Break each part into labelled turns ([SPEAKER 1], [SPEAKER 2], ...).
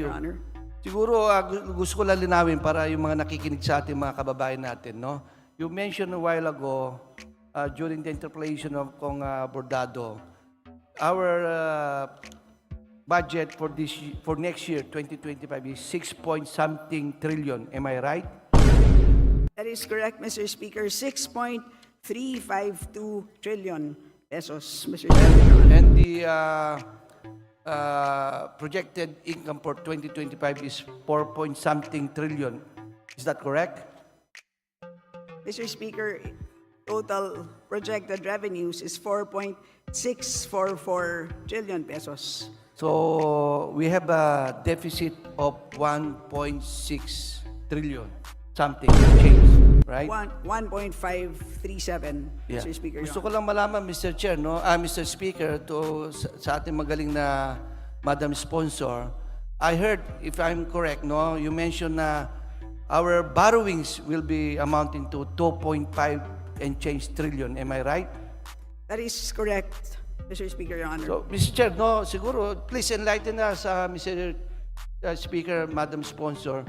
[SPEAKER 1] you.
[SPEAKER 2] Your Honor.
[SPEAKER 1] Siguro gu- gusto ko lang linawin para yung mga nakikinig sa ating mga kababayan natin, no? You mentioned a while ago ah, during the interpellation of Kong ah, Bordado, our ah, budget for this for next year 2025 is 6 point something trillion. Am I right?
[SPEAKER 2] That is correct, Mr. Speaker. 6.352 trillion pesos, Mr. Honor.
[SPEAKER 1] And the uh, uh, projected income for 2025 is 4 point something trillion. Is that correct?
[SPEAKER 2] Mr. Speaker, total projected revenues is 4.644 trillion pesos.
[SPEAKER 1] So we have a deficit of 1.6 trillion, something change, right?
[SPEAKER 2] One- 1.537,
[SPEAKER 1] Yeah.
[SPEAKER 2] Mr. Speaker.
[SPEAKER 1] Gusto ko lang malaman, Mr. Chair, no? Ah, Mr. Speaker, to sa, sa ating magaling na Madam Sponsor, I heard, if I'm correct, no, you mentioned na our borrowings will be amounting to 2.5 and change trillion. Am I right?
[SPEAKER 2] That is correct, Mr. Speaker, Your Honor.
[SPEAKER 1] So, Mr. Chair, no, siguro, please enlighten us, uh, Mr. uh, Speaker, Madam Sponsor,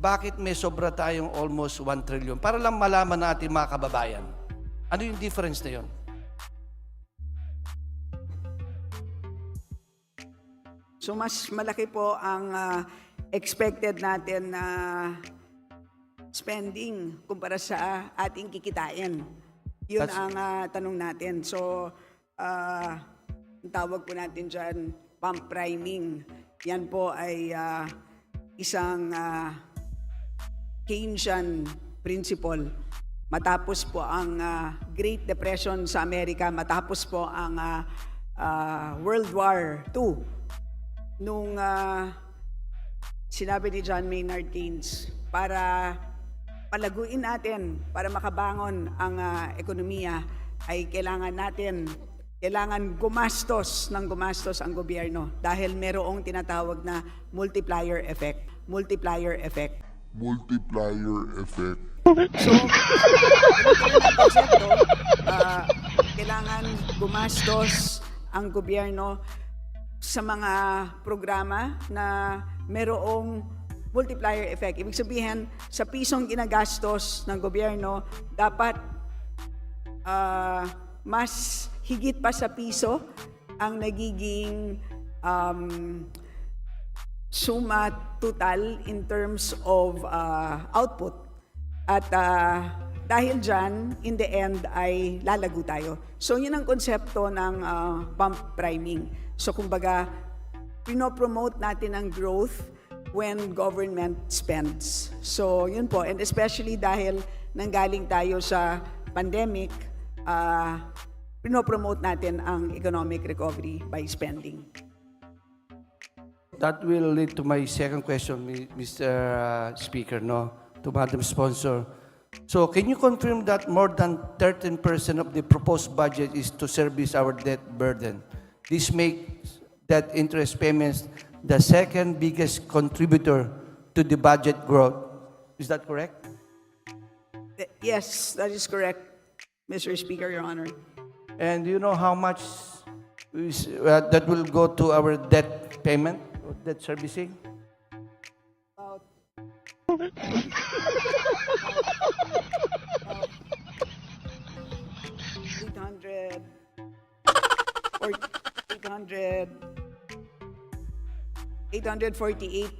[SPEAKER 1] bakit may sobra tayong almost 1 trillion? Para lang malaman natin mga kababayan. Ano yung difference na yun?
[SPEAKER 2] So mas malaki po ang ah, expected natin na spending kumpara sa ating kikitain. Yun
[SPEAKER 1] That's-
[SPEAKER 2] ang ah, tanong natin. So, ang tawag po natin dyan, pump priming. Yan po ay ah, isang ah, Keynesian principle. Matapos po ang ah, Great Depression sa Amerika, matapos po ang ah, ah, World War II, nung ah, sinabi ni John Maynard Keynes, para palaguin natin, para makabangon ang ah, ekonomiya, ay kailangan natin, kailangan gumastos ng gumastos ang gobyerno dahil merong tinatawag na multiplier effect. Multiplier effect.
[SPEAKER 3] Multiplier effect.
[SPEAKER 2] So, konsepto. Ah, kailangan gumastos ang gobyerno sa mga programa na merong multiplier effect. Ibig sabihin, sa pisong ginagastos ng gobyerno, dapat ah, mas higit pa sa piso ang nagiging um, suma total in terms of uh, output. At uh, dahil dyan, in the end, ay lalago tayo. So yun ang konsepto ng uh, pump priming. So kumbaga, pinopromote natin ang growth when government spends. So yun po, and especially dahil nanggaling tayo sa pandemic, uh, pinopromote natin ang economic recovery by spending.
[SPEAKER 1] That will lead to my second question, Mr. uh, Speaker, no, to Madam Sponsor. So, can you confirm that more than 13% of the proposed budget is to service our debt burden? This makes debt interest payments the second biggest contributor to the budget growth. Is that correct?
[SPEAKER 2] Yes, that is correct, Mr. Speaker, Your Honor.
[SPEAKER 1] And do you know how much is, uh, that will go to our debt payment, or debt servicing?
[SPEAKER 2] Eight hundred, or eight hundred, eight hundred forty-eight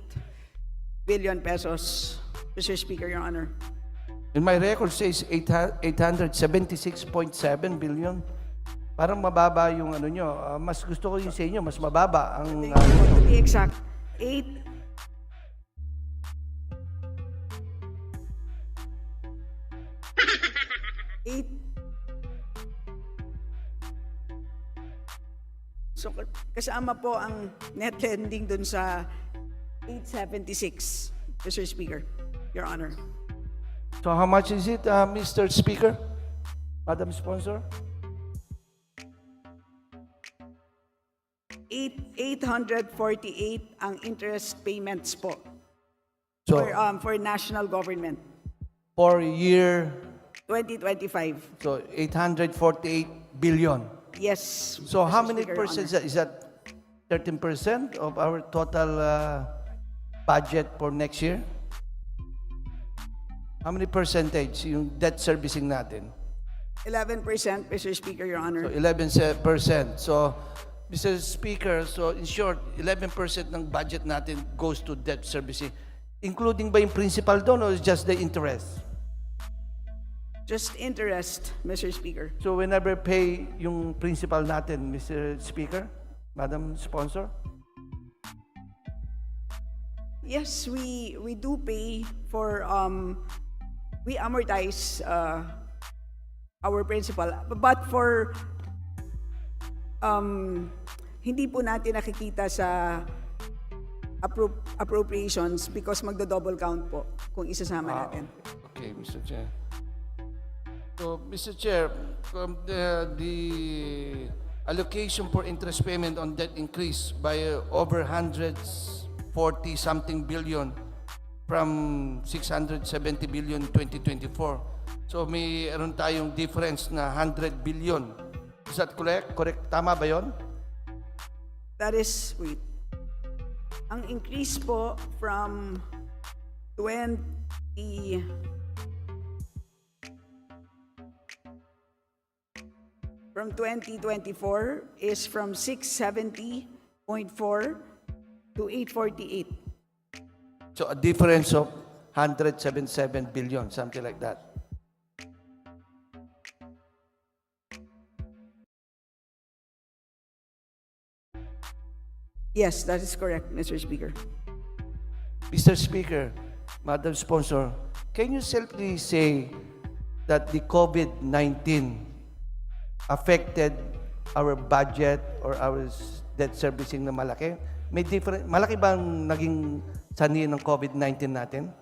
[SPEAKER 2] billion pesos, Mr. Speaker, Your Honor.
[SPEAKER 1] In my record says 800 876.7 billion. Parang mababa yung ano nyo. Ah, mas gusto ko yung sa inyo, mas mababa ang ah,
[SPEAKER 2] To be exact, eight, eight, so ka- kasama po ang net lending dun sa 876, Mr. Speaker, Your Honor.
[SPEAKER 1] So how much is it, ah, Mr. Speaker? Madam Sponsor?
[SPEAKER 2] 848 ang interest payments po
[SPEAKER 1] So
[SPEAKER 2] for, um, for national government,
[SPEAKER 1] for year,
[SPEAKER 2] 2025.
[SPEAKER 1] so 848 billion.
[SPEAKER 2] Yes.
[SPEAKER 1] So how
[SPEAKER 2] Mr.
[SPEAKER 1] many
[SPEAKER 2] Speaker, Your
[SPEAKER 1] percent is that? Is that 13% of our total uh, budget for next year? How many percentage yung debt servicing natin?
[SPEAKER 2] 11%, Mr. Speaker, Your
[SPEAKER 1] So
[SPEAKER 2] Honor.
[SPEAKER 1] 11 percent. So, Mr. Speaker, so in short, 11 percent ng budget natin goes to debt servicing. Including ba yung principal doon or just the interest?
[SPEAKER 2] Just interest, Mr. Speaker.
[SPEAKER 1] So whenever pay yung principal natin, Mr. Speaker, Madam Sponsor?
[SPEAKER 2] Yes, we we do pay for um we amortize uh, our principal but for um hindi po natin nakikita sa appro- appropriations because magdo-double count po kung isasama natin.
[SPEAKER 1] Okay, Mr. Chair. So, Mr. Chair, um, the, the allocation for interest payment on debt increased by uh, over 140 something billion from 670 billion 2024. So, mayroon tayong difference na 100 billion. Is that correct? Correct? Tama ba yon?
[SPEAKER 2] That is, wait. Ang increase po from 20, from 2024 is from 670.4 to 848.
[SPEAKER 1] So, a difference of 177 billion, something like that.
[SPEAKER 2] Yes, that is correct, Mr. Speaker.
[SPEAKER 1] Mr. Speaker, Madam Sponsor, can you simply say that the COVID-19 affected our budget or our debt servicing na malaki? May different, malaki bang naging sanhi ng COVID-19 natin?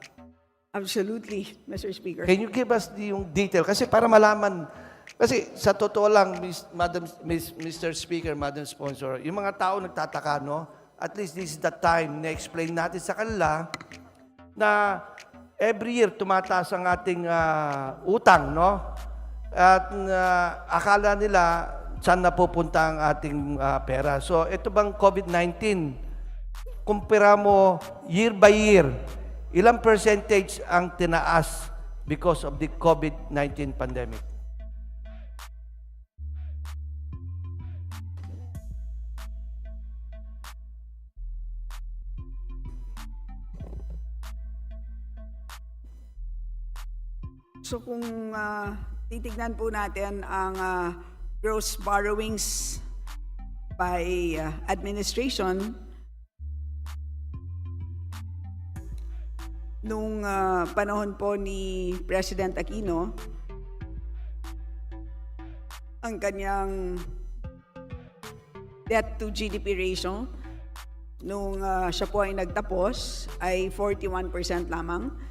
[SPEAKER 2] Absolutely, Mr. Speaker.
[SPEAKER 1] Can you give us the, yung detail? Kasi para malaman, kasi sa totoo lang, Miss, Madam, Miss, Mr. Speaker, Madam Sponsor, yung mga tao nagtataka, no? At least this is the time na explain natin sa kanila na every year tumataas ang ating ah, utang, no? At ah, akala nila saan napupunta ang ating ah, pera. So, ito bang COVID-19, kumpira mo year by year, ilang percentage ang tinaas because of the COVID-19 pandemic?
[SPEAKER 2] So kung ah, titignan po natin ang ah, gross borrowings by ah, administration, nung ah, panahon po ni President Aquino, ang kanyang debt to GDP ratio nung ah, siya po ay nagtapos ay 41% lamang.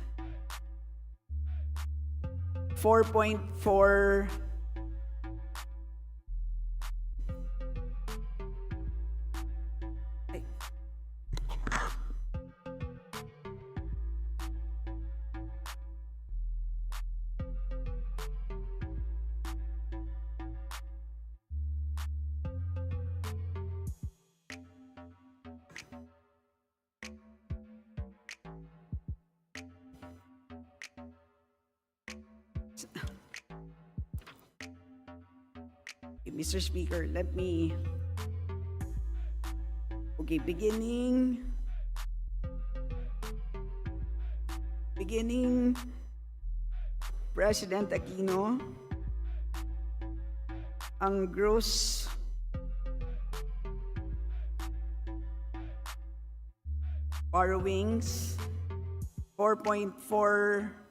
[SPEAKER 2] 4.4 Mr. Speaker, let me. Okay, beginning. Beginning President Aquino, ang gross borrowings 4.4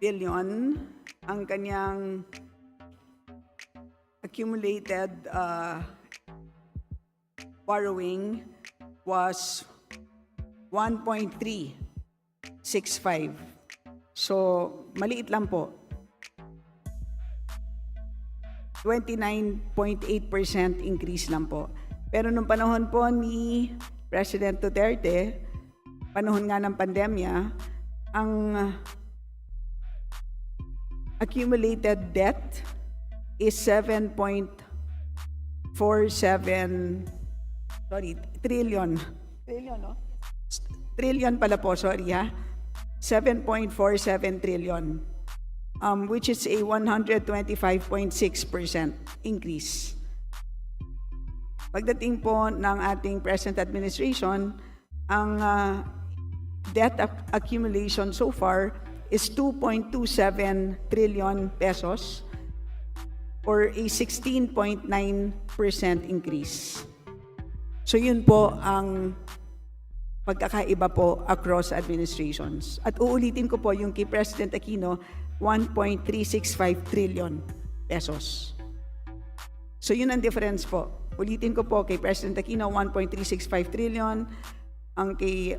[SPEAKER 2] billion ang kanyang accumulated uh, borrowing was 1.365. So, maliit lang po. 29.8% increase lang po. Pero nung panahon po ni President Duterte, panahon nga ng pandemya, ang accumulated debt is 7.47 sorry, trillion. Trillion, no? trillion pala po, sorry ha. 7.47 trillion, um, which is a 125.6% increase. Pagdating po ng ating present administration, ang ah, debt ac- accumulation so far is 2.27 trillion pesos or a 16.9% increase. So yun po ang pagkakaiba po across administrations. At uulitin ko po yung kay President Aquino, 1.365 trillion pesos. So yun ang difference po. Ulitin ko po kay President Aquino, 1.365 trillion. Ang kay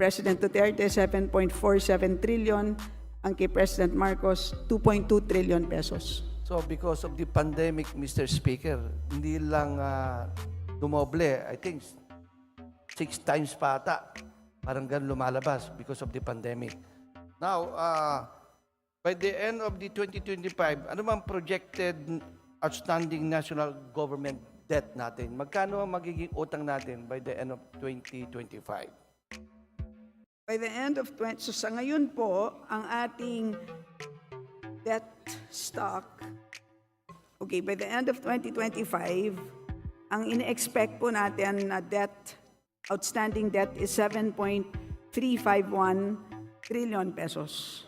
[SPEAKER 2] President Duterte, 7.47 trillion. Ang kay President Marcos, 2.2 trillion pesos.
[SPEAKER 1] So because of the pandemic, Mr. Speaker, hindi lang ah, dumoble, I think six times pa ata. Parang ganun lumalabas because of the pandemic. Now, ah, by the end of the 2025, ano bang projected outstanding national government debt natin? Magkano ang magiging utang natin by the end of 2025?
[SPEAKER 2] By the end of 20, so sa ngayon po, ang ating debt stock, okay, by the end of 2025, ang ine-expect po natin na debt, outstanding debt is 7.351 trillion pesos.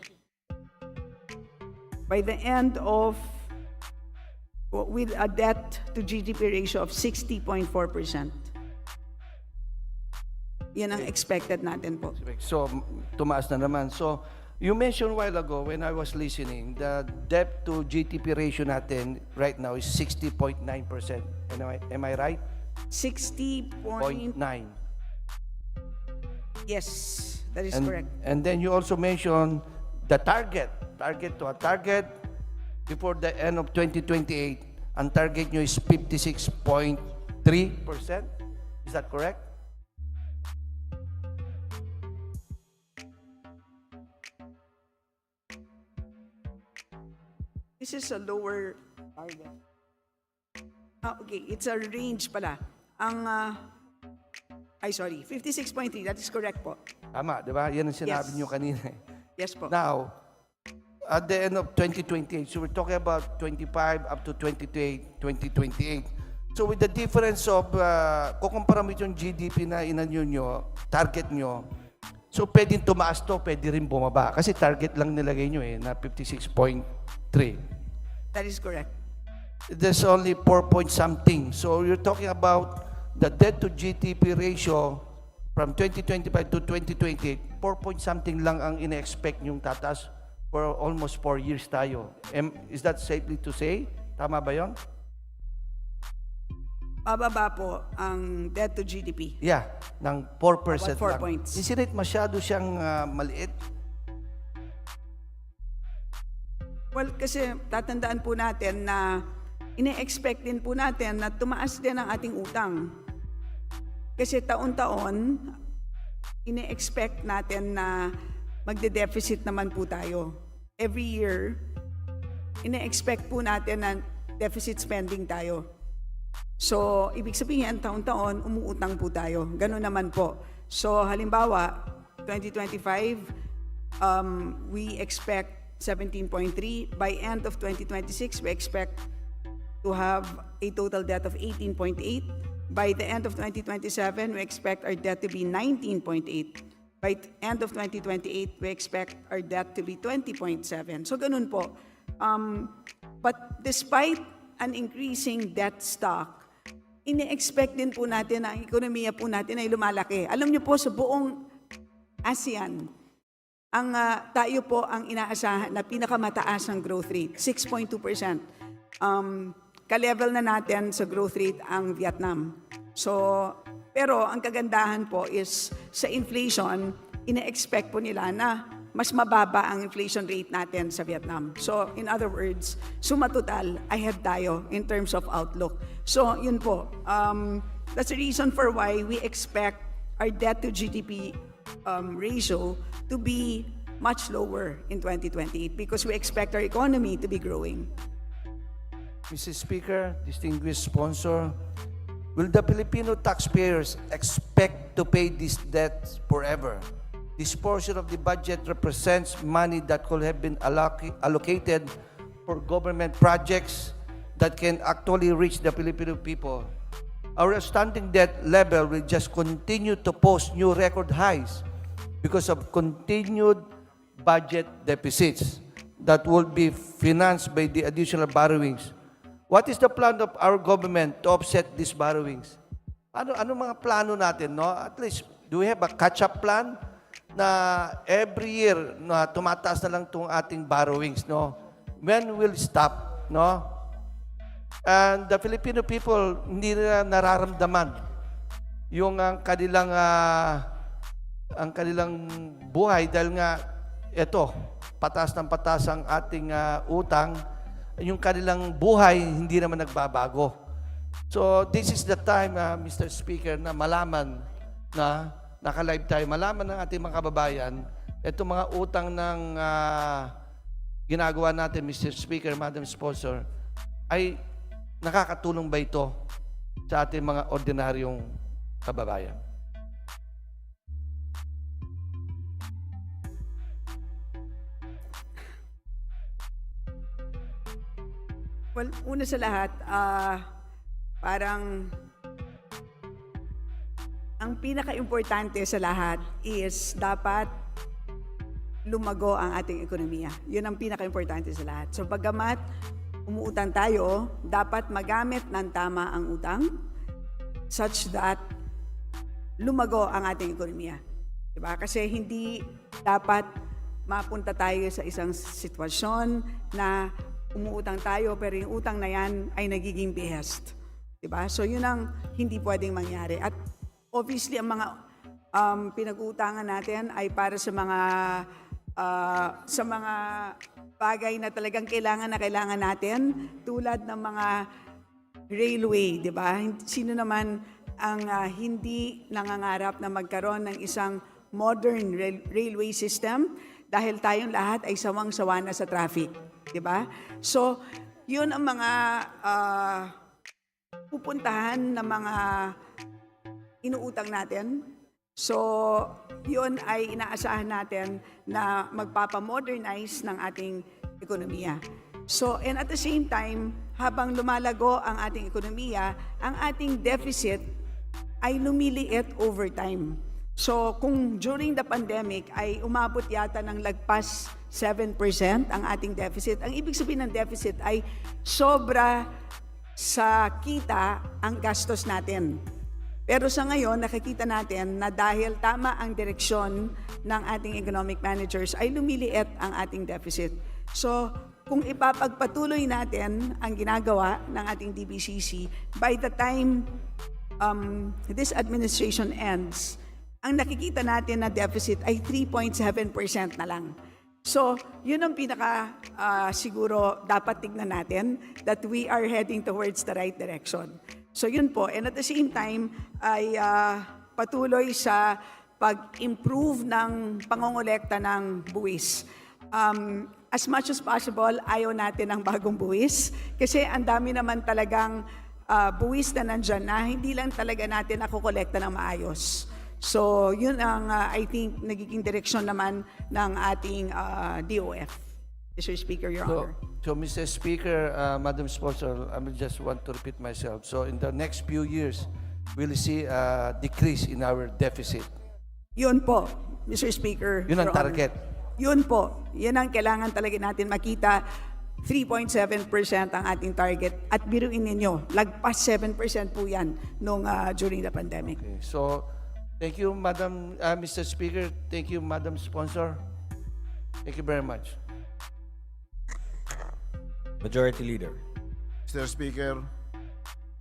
[SPEAKER 2] By the end of, with a debt to GDP ratio of 60.4%. Yan ang expected natin po.
[SPEAKER 1] So, tumaas na naman. So, you mentioned a while ago when I was listening, the debt to GDP ratio natin right now is 60.9%. Am I, am I right?
[SPEAKER 2] 60 point,
[SPEAKER 1] 0.9.
[SPEAKER 2] yes, that is
[SPEAKER 1] And,
[SPEAKER 2] correct.
[SPEAKER 1] and then you also mentioned the target. Target to a target before the end of 2028. Ang target nyo is 56.3%. Is that correct?
[SPEAKER 2] This is a lower target. Ah, okay, it's a range pala. Ang, ah, ay sorry, 56.3, that is correct po.
[SPEAKER 1] Tama, di ba? Yan ang sinabi
[SPEAKER 2] Yes.
[SPEAKER 1] nyo kanina. eh.
[SPEAKER 2] Yes po.
[SPEAKER 1] Now, at the end of 2028, so we're talking about 25 up to 28, 2028. So with the difference of, uh, kukumpara mo yung GDP na inanyo nyo, target nyo, so pwedeng tumaas to, pwede rin bumaba. Kasi target lang nilagay nyo eh, na 56.3.
[SPEAKER 2] That is correct.
[SPEAKER 1] There's only 4 point something. So you're talking about the debt to GDP ratio from 2025 to 2028, 4 point something lang ang ina-expect yung tatas for almost 4 years tayo. Is that safely to say? Tama ba yon?
[SPEAKER 2] Pababa po ang debt to GDP.
[SPEAKER 1] Yeah, ng 4%
[SPEAKER 2] About four
[SPEAKER 1] lang.
[SPEAKER 2] points.
[SPEAKER 1] Isn't it masyado siyang ah, maliit?
[SPEAKER 2] Well, kasi tatandaan po natin na ine-expect din po natin na tumaas din ang ating utang. Kasi taon-taon, ine-expect natin na magde-deficit naman po tayo. Every year, ine-expect po natin na deficit spending tayo. So, ibig sabihin, taon-taon, umuutang po tayo. Ganun naman po. So, halimbawa, 2025, um, we expect 17.3. By end of 2026, we expect to have a total debt of 18.8. By the end of 2027, we expect our debt to be 19.8. By end of 2028, we expect our debt to be 20.7. So ganun po. Um, but despite an increasing debt stock, ini-expect din po natin na ang ekonomiya po natin ay lumalaki. Alam niyo po, sa buong ASEAN, ang ah, tayo po ang inaasahan na pinakamataas ang growth rate, 6.2%. Um, ka-level na natin sa growth rate ang Vietnam. So, pero ang kagandahan po is sa inflation, ina-expect po nila na mas mababa ang inflation rate natin sa Vietnam. So, in other words, sumatotal, ahead tayo in terms of outlook. So, yun po. Um, that's the reason for why we expect our debt to GDP um, ratio to be much lower in 2028 because we expect our economy to be growing.
[SPEAKER 1] Mrs. Speaker, distinguished sponsor, Will the Filipino taxpayers expect to pay this debt forever? This portion of the budget represents money that could have been alloc- allocated for government projects that can actually reach the Filipino people. Our outstanding debt level will just continue to post new record highs because of continued budget deficits that will be financed by the additional borrowings. What is the plan of our government to offset these borrowings? Ano ano mga plano natin, no? At least do we have a catch-up plan na every year na tumataas na lang tong ating borrowings, no? When will stop, no? And the Filipino people hindi na nararamdaman yung ang kanilang ah, ang kanilang buhay dahil nga ito patas ng patas ang ating ah, utang yung kanilang buhay hindi naman nagbabago. So this is the time ah, Mr. Speaker na malaman na naka-live tayo malaman ng ating mga kababayan itong mga utang ng ah, ginagawa natin Mr. Speaker, Madam Sponsor ay nakakatulong ba ito sa ating mga ordinaryong kababayan?
[SPEAKER 2] Well, una sa lahat, ah, parang ang pinaka-importante sa lahat is dapat lumago ang ating ekonomiya. Yun ang pinaka-importante sa lahat. So, bagamat umuutang tayo, dapat magamit ng tama ang utang such that lumago ang ating ekonomiya. Diba? Kasi hindi dapat mapunta tayo sa isang sitwasyon na umuutang tayo pero yung utang na yan ay nagiging behest. Diba? So yun ang hindi pwedeng mangyari. At obviously ang mga um, pinag-uutangan natin ay para sa mga ah, sa mga bagay na talagang kailangan na kailangan natin tulad ng mga railway, di ba? Sino naman ang ah, hindi nangangarap na magkaroon ng isang modern rail- railway system dahil tayong lahat ay sawang-sawa na sa traffic, di ba? So, yun ang mga ah, pupuntahan ng mga inuutang natin. So, yun ay inaasahan natin na magpapamodernize ng ating ekonomiya. So, and at the same time, habang lumalago ang ating ekonomiya, ang ating deficit ay lumiliit over time. So, kung during the pandemic ay umabot yata ng lagpas 7% ang ating deficit, ang ibig sabihin ng deficit ay sobra sa kita ang gastos natin. Pero sa ngayon, nakikita natin na dahil tama ang direksyon ng ating economic managers, ay lumiliit ang ating deficit. So, kung ipapagpatuloy natin ang ginagawa ng ating DBCC, by the time um, this administration ends, ang nakikita natin na deficit ay 3.7% na lang. So, yun ang pinaka ah, siguro dapat tignan natin that we are heading towards the right direction. So, yun po. And at the same time, ay ah, patuloy sa pag-improve ng pangongolekta ng buwis. Um, as much as possible, ayaw natin ng bagong buwis kasi ang dami naman talagang ah, buwis na nandyan na hindi lang talaga natin nakokolekta ng maayos. So, yun ang uh, I think nagiging direksyon naman ng ating uh, DOF. Mr. Speaker, Your
[SPEAKER 1] So,
[SPEAKER 2] Honor.
[SPEAKER 1] so Mr. Speaker, uh, Madam Sponsor, I will just want to repeat myself. So in the next few years, we'll see a decrease in our deficit.
[SPEAKER 2] Yun po, Mr. Speaker.
[SPEAKER 1] Yun ang
[SPEAKER 2] Your Honor.
[SPEAKER 1] target.
[SPEAKER 2] Yun po. Yun ang kailangan talaga natin makita. 3.7% ang ating target. At biruin ninyo, lagpas 7% po yan nung, uh, during the pandemic.
[SPEAKER 1] Okay. So, thank you, Madam, uh, Mr. Speaker. Thank you, Madam Sponsor. Thank you very much.
[SPEAKER 4] Majority Leader.
[SPEAKER 5] Mr. Speaker,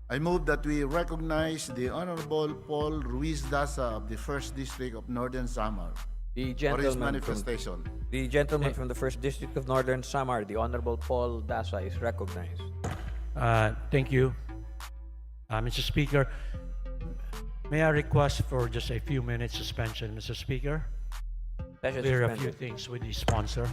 [SPEAKER 5] I move that we recognize the Honorable Paul Ruiz Daza of the First District of Northern Samar
[SPEAKER 4] The
[SPEAKER 5] for his
[SPEAKER 4] gentleman, from,
[SPEAKER 5] manifestation.
[SPEAKER 4] the gentleman from the First District of Northern Samar, the Honorable Paul Dasa, is recognized.
[SPEAKER 6] Uh, Thank you. Uh, Mr. Speaker, may I request for just a few minutes suspension, Mr. Speaker?
[SPEAKER 4] Session
[SPEAKER 6] Clear a few
[SPEAKER 4] suspended.
[SPEAKER 6] things with the sponsor.